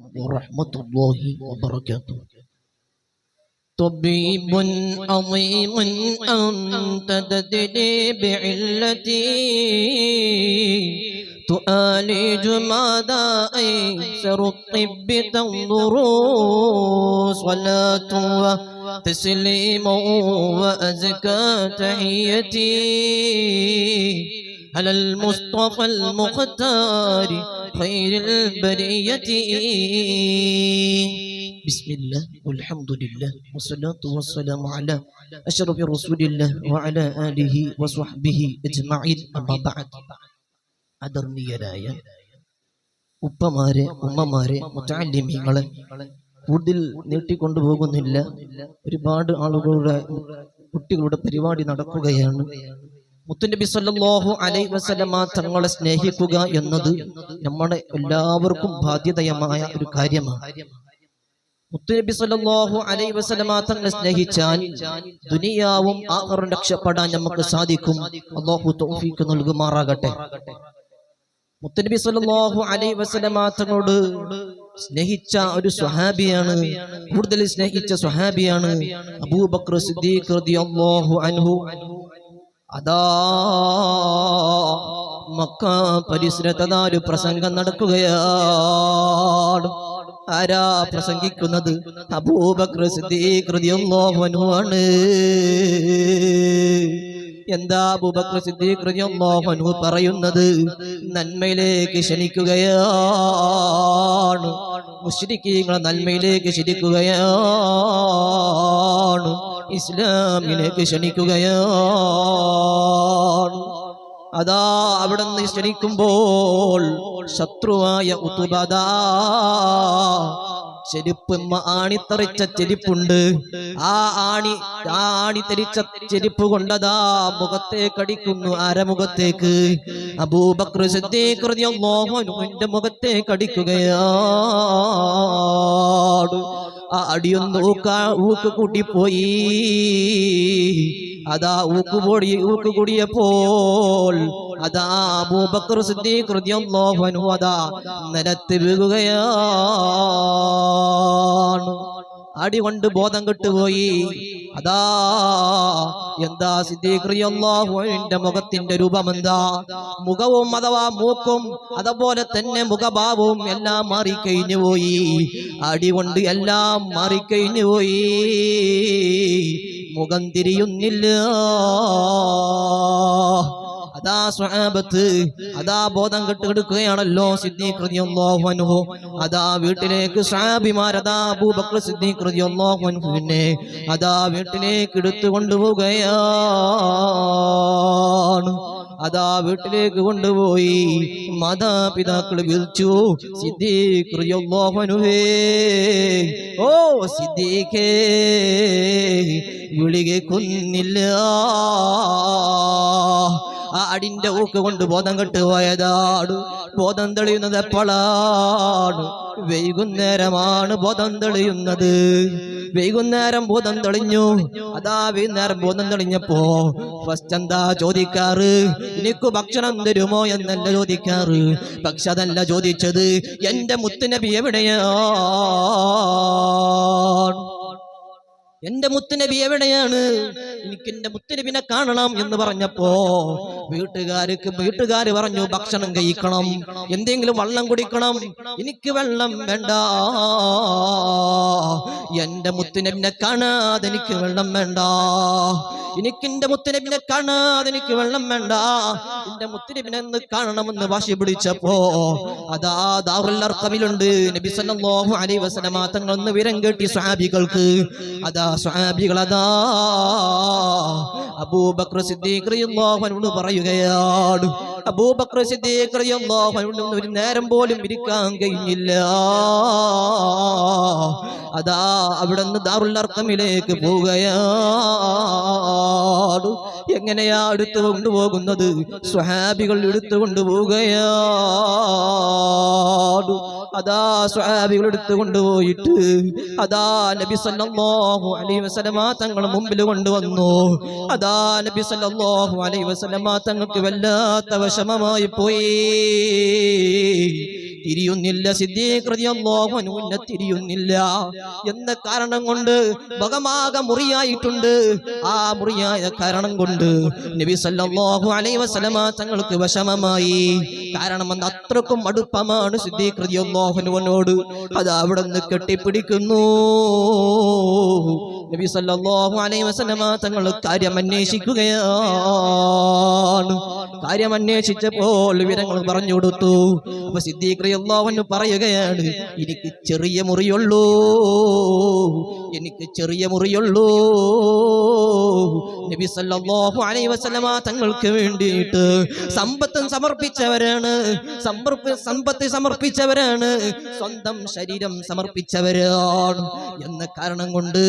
ورحمة الله وبركاته. طبيب عظيم أنت تدري بعلتي. تعالج ماذا أيسر الطب تنظر صلاة وتسليم وأزكى تحيتي. على المصطفى المختار خير البرية بسم الله والحمد لله والصلاة والسلام على أشرف رسول الله وعلى آله وصحبه أجمعين أما بعد ആദരണീയരായ ഉപ്പമാരെ ഉമ്മമാരെ മുത്താലിമ്യങ്ങളെ കൂടുതൽ നീട്ടിക്കൊണ്ടുപോകുന്നില്ല ഒരുപാട് ആളുകളുടെ കുട്ടികളുടെ പരിപാടി നടക്കുകയാണ് മുത്തുനബി സല്ലല്ലാഹു അലൈഹി വസല്ലമ തങ്ങളെ സ്നേഹിക്കുക എന്നത് നമ്മുടെ എല്ലാവർക്കും ബാധ്യതയമായ ഒരു കാര്യമാണ്. മുത്തുനബി സല്ലല്ലാഹു അലൈഹി വസല്ലമ തങ്ങളെ സ്നേഹിച്ചാൽ ദുനിയാവും ആഖിറും രക്ഷപ്പെടാൻ നമുക്ക് സാധിക്കും. അള്ളാഹു തൗഫീഖ് നൽകുമാറാകട്ടെ. മുത്തുനബി സല്ലല്ലാഹു അലൈഹി വസല്ലമ തങ്ങളോട് സ്നേഹിച്ച ഒരു സ്വഹാബിയാണ് കൂടുതൽ സ്നേഹിച്ച സ്വഹാബിയാണ് അബൂബക്കർ സിദ്ദീഖ് അൻഹു. അതാ മക്ക പരിസരത്തതാ പ്രസംഗം നടക്കുകയാണ്. ആരാ പ്രസംഗിക്കുന്നത്? അൻഹു ആണ്. എന്താ അബൂബക്കർ സിദ്ദീഖ് അൻഹു പറയുന്നത്? നന്മയിലേക്ക് ക്ഷണിക്കുകയാണ്. മുശ്രിക്കീങ്ങളെ നന്മയിലേക്ക് ക്ഷണിക്കുകയാണ്. ഇസ്ലാമിലേക്ക് ക്ഷണിക്കുകയാണ്. അതാ അവിടെ നിന്ന് ക്ഷണിക്കുമ്പോൾ ശത്രുവായ ഉത്തുബദാ ചെരുപ്പ് ആണി ആണിത്തറിച്ച ചെരുപ്പുണ്ട്. ആ ആണി ആ ആണി തെരിച്ച ചെരുപ്പ് കൊണ്ടതാ മുഖത്തേക്ക് അടിക്കുന്നു ആരമുഖത്തേക്ക് അബൂബക്ര സിദ്ദീഖ് റളിയല്ലാഹു അൻഹുവിന്റെ മുഖത്തേക്ക് അടിക്കുകയാണ് ആ അടിയൊന്ന് ഊക്കാ ഊക്ക് കൂട്ടിപ്പോയി അതാ ഊക്ക് പൊടി ഊക്ക് കൂടിയപ്പോൾ അതാ അബൂബക്കർ സിദ്ദീഖ് റളിയല്ലാഹു അൻഹു അതാ നിലത്ത് വീഴുകയാണ്. അടി കൊണ്ട് ബോധം കെട്ടുപോയി അതാ എന്താ അൻഹുവിന്റെ മുഖത്തിന്റെ രൂപം എന്താ മുഖവും അഥവാ മൂക്കും അതുപോലെ തന്നെ മുഖഭാവവും എല്ലാം മാറിക്കഴിഞ്ഞു പോയി. അടി കൊണ്ട് എല്ലാം മാറിക്കഴിഞ്ഞു പോയി. മുഖം തിരിയുന്നില്ല. അതാ സ്വഹാബത്ത് അതാ ബോധം കെട്ടുകെടുക്കുകയാണല്ലോ സിദ്ദീഖ് റളിയല്ലാഹു അൻഹു. അതാ വീട്ടിലേക്ക് സ്വഹാബിമാരതാ അബൂബക്കർ സിദ്ദീഖ് റളിയല്ലാഹു അൻഹുവിനെ അതാ വീട്ടിലേക്ക് എടുത്തു കൊണ്ടുപോവുകയാണ്. അതാ വീട്ടിലേക്ക് കൊണ്ടുപോയി മാതാപിതാക്കൾ വിളിച്ചു സിദ്ദീഖ് റളിയല്ലാഹു അൻഹുവേ ഓ സിദ്ദീഖേ വിളികെ കേൾക്കുന്നില്ല ആ അടിന്റെ ഊക്ക് കൊണ്ട് ബോധം കെട്ട് പോയതാണ് ബോധം തെളിയുന്നത് എപ്പോഴാണ് വൈകുന്നേരമാണ് ബോധം തെളിയുന്നത്. വൈകുന്നേരം ബോധം തെളിഞ്ഞു. അതാ വൈകുന്നേരം ബോധം തെളിഞ്ഞപ്പോ ഫസ്റ്റ് എന്താ ചോദിക്കാറ്? എനിക്ക് ഭക്ഷണം തരുമോ എന്നല്ല ചോദിക്കാറ്. പക്ഷെ അതല്ല ചോദിച്ചത് എന്റെ മുത്തുനബി എവിടെയാണ്? എന്റെ മുത്തുനബി എവിടെയാണ്? എനിക്ക് എന്റെ മുത്തുനബിനെ കാണണം എന്ന് പറഞ്ഞപ്പോ വീട്ടുകാർക്ക് വീട്ടുകാർ പറഞ്ഞു ഭക്ഷണം കഴിക്കണം എന്തെങ്കിലും വെള്ളം കുടിക്കണം എനിക്ക് വെള്ളം വേണ്ട. എന്റെ മുത്തുനബിനെ കാണാതെ എനിക്ക് വെള്ളം വേണ്ട. എനിക്ക് എന്റെ മുത്തുനബിനെ കാണാതെ എനിക്ക് വെള്ളം വേണ്ട. എന്റെ മുത്തുനബിനെ കാണണമെന്ന് വാശി പിടിച്ചപ്പോ അതാ ദാറുല്ലർക്കമിലുണ്ട് നബി സല്ലല്ലാഹു അലൈഹി വസല്ലമ ഒന്ന് വിരം കേട്ടി സ്വഹാബികൾക്ക്. അതാ സ്വഹാബികൾ അതാ അബൂബക്കർ സിദ്ദീഖ് റളിയല്ലാഹു അൻഹു പറയുകയാണ്. അബൂബക്കർ സിദ്ദീഖ് ഒരു നേരം പോലും ഇരിക്കാൻ കഴിഞ്ഞില്ല. അതാ അവിടെ നിന്ന് ദാറുൽ അർഖമിലേക്ക് പോവുകയാണ്. എങ്ങനെയാ എടുത്തു കൊണ്ടുപോകുന്നത്? സ്വഹാബികൾ എടുത്തു കൊണ്ടുപോവുകയാണ്. അതാ സ്വഹാബികൾ എടുത്തു കൊണ്ടുപോയിട്ട് അതാ നബി സല്ലല്ലാഹു അലൈഹി വസല്ലമ തങ്ങൾ മുമ്പിൽ കൊണ്ടുവന്നു. അതാ നബി സല്ലല്ലാഹു അലൈഹി വസല്ലമ തങ്ങൾക്ക് വല്ലാത്ത വിഷമമായി പോയി. തിരിയുന്നില്ല. എന്നെ തിരിയുന്നില്ല. എന്ന കാരണം കൊണ്ട് ഭഗമാകെ മുറിയായിട്ടുണ്ട്. ആ മുറിയായ കാരണം കൊണ്ട് നബി സല്ലല്ലാഹു അലൈഹി വസല്ലമ തങ്ങൾക്ക് വിഷമമായി. കാരണം അന്ന് അത്രക്കും അടുപ്പമാണ് സിദ്ദീഖ് റളിയല്ലാഹു അൻഹുവിനോട്. അത് അവിടെ നിന്ന് കെട്ടിപ്പിടിക്കുന്നു. നബി സല്ലല്ലാഹു അലൈഹി വസല്ലമ തങ്ങൾ കാര്യം അന്വേഷിക്കുകയാണ്. കാര്യം അന്വേഷിച്ചപ്പോൾ വിവരങ്ങൾ പറഞ്ഞു കൊടുത്തു. അപ്പൊ സിദ്ദീഖ് റളിയല്ലാഹു അൻഹു പറയുകയാണ് എനിക്ക് ചെറിയ മുറിയുള്ളൂ. എനിക്ക് ചെറിയ മുറിയുള്ളൂ. നബി സല്ലല്ലാഹു അലൈഹി വസല്ലമ തങ്ങൾക്ക് വേണ്ടിയിട്ട് സമ്പത്തും സമർപ്പിച്ചവരാണ്. സമ്പർപ്പ സമ്പത്ത് സമർപ്പിച്ചവരാണ്. സ്വന്തം ശരീരം സമർപ്പിച്ചവരാണ്. എന്ന കാരണം കൊണ്ട്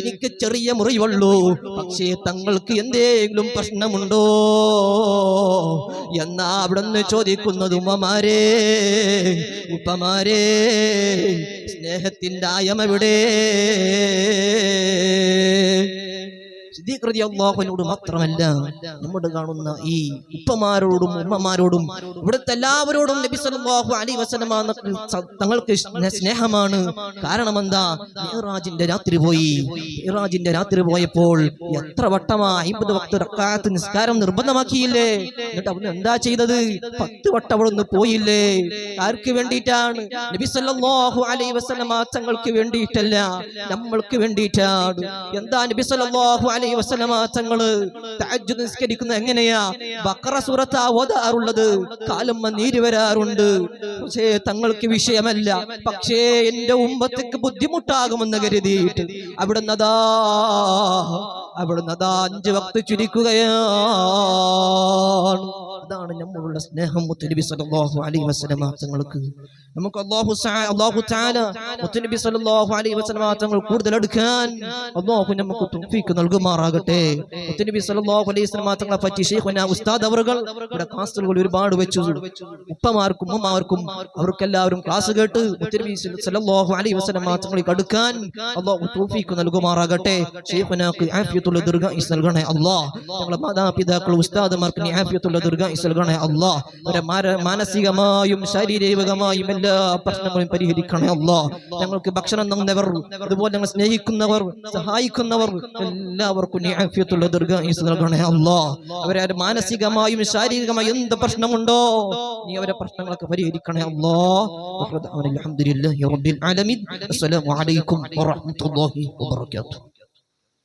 എനിക്ക് ചെറിയ മുറിവുള്ളൂ പക്ഷേ തങ്ങൾക്ക് എന്തെങ്കിലും പ്രശ്നമുണ്ടോ? എന്നാ അവിടെ നിന്ന് ചോദിക്കുന്നത് ഉമ്മമാരെ ഉപ്പമാരെ സ്നേഹത്തിന്റെ ആയമെവിടെ. സിദ്ദീഖ് മാത്രമല്ല നമ്മോട് കാണുന്ന ഈ ഉപ്പമാരോടും ഉമ്മമാരോടും ഇവിടുത്തെ എല്ലാവരോടും നബി സല്ലല്ലാഹു അലൈഹി വസല്ലമ തങ്ങൾക്ക് സ്നേഹമാണ് കാരണം എന്താ മിഹ്റാജിന്റെ രാത്രി പോയി മിഹ്റാജിന്റെ രാത്രി പോയപ്പോൾ എത്ര വട്ടമാ അമ്പത് വക്ത റക്കാത്ത് നിസ്കാരം നിർബന്ധമാക്കിയില്ലേ എന്നിട്ട് അവന് എന്താ ചെയ്തത് പത്ത് വട്ടം അവിടെ ഒന്ന് പോയില്ലേ ആർക്ക് വേണ്ടിയിട്ടാണ് നബി സല്ലല്ലാഹു അലൈഹി വസല്ലമ തങ്ങൾക്ക് വേണ്ടിയിട്ടല്ല നമ്മൾക്ക് വേണ്ടിയിട്ടാണ് എന്താ നബി സല്ലല്ലാഹു വസല്ലമ തങ്ങൾ തഹജ്ജുദ് നിസ്കരിക്കുന്നത് എങ്ങനെയാ? ബക്കറ സൂറത്താ ഓതാറുള്ളത് കാലമ്മ നീര് വരാറുണ്ട്. പക്ഷേ തങ്ങൾക്ക് വിഷയമല്ല. പക്ഷേ എന്റെ ഉമ്മത്തേക്ക് ബുദ്ധിമുട്ടാകുമെന്ന് കരുതിയിട്ട് അവിടുന്ന് അതാ അവിടുന്ന് അതാ അഞ്ച് വക്ത് ചുരുക്കുകയാണ്. അതാണ് നമ്മളുള്ള സ്നേഹം. മുത്തുനബി സല്ലല്ലാഹു അലൈഹി വസല്ലമ തങ്ങൾക്ക് നമുക്ക് അല്ലാഹു അല്ലാഹു തആല മുത്തുനബി സല്ലല്ലാഹു അലൈഹി വസല്ലമ തങ്ങൾ കൂടുതൽ അടുക്കാൻ അല്ലാഹു നമുക്ക് തൗഫീക് നൽകുമാറാകട്ടെ. മുത്തുനബി സല്ലല്ലാഹു അലൈഹി വസല്ലമ തങ്ങളെ പറ്റി ശൈഖുന ഉസ്താദ് അവർകൾ ഇവിടെ ക്ലാസ്സുകൾ ഒരുപാട് വെച്ചു. ഉപ്പമാർക്കും ഉമ്മമാർക്കും അവർക്കെല്ലാവരും ക്ലാസ് കേട്ട് മുത്തുനബി സല്ലല്ലാഹു അലൈഹി വസല്ലമ തങ്ങൾക്ക് അടുക്കാൻ അല്ലാഹു തൗഫീക് നൽകുമാറാകട്ടെ. ശൈഖുനാക്ക് ആഫിയത്തുള്ള ദീർഘായുസ് നൽകണേ അല്ലാഹ് ഞങ്ങളെ മാതാപിതാക്കൾ ഉസ്താദുമാർക്ക് ആഫിയത്തുൽ ആഫിയത്തുള്ള ദീർഘായുസ് നൽകണേ അല്ലാഹ് ഒരു മാനസികമായും ശാരീരികമായും എല്ലാ പ്രശ്നങ്ങളും പരിഹരിക്കണേ അല്ലാഹ് ഞങ്ങൾക്ക് ഭക്ഷണം തന്നവർ അതുപോലെ ഞങ്ങൾ സ്നേഹിക്കുന്നവർ സഹായിക്കുന്നവർ എല്ലാവർക്കും ന്യായഫ്യത്തുള്ള ദീർഘായുസ് നൽകണേ അല്ലാഹ് അവരെ മാനസികമായും ശാരീരികമായും എന്ത് പ്രശ്നമുണ്ടോ നീ അവരെ പ്രശ്നങ്ങളൊക്കെ പരിഹരിക്കണേ അല്ലാഹ് അലഹദില്ലാ റബ്ബിൽ ആലമീൻ. അസ്സലാമു അലൈക്കും വറഹ്മത്തുള്ളാഹി വബറകാതുഹു.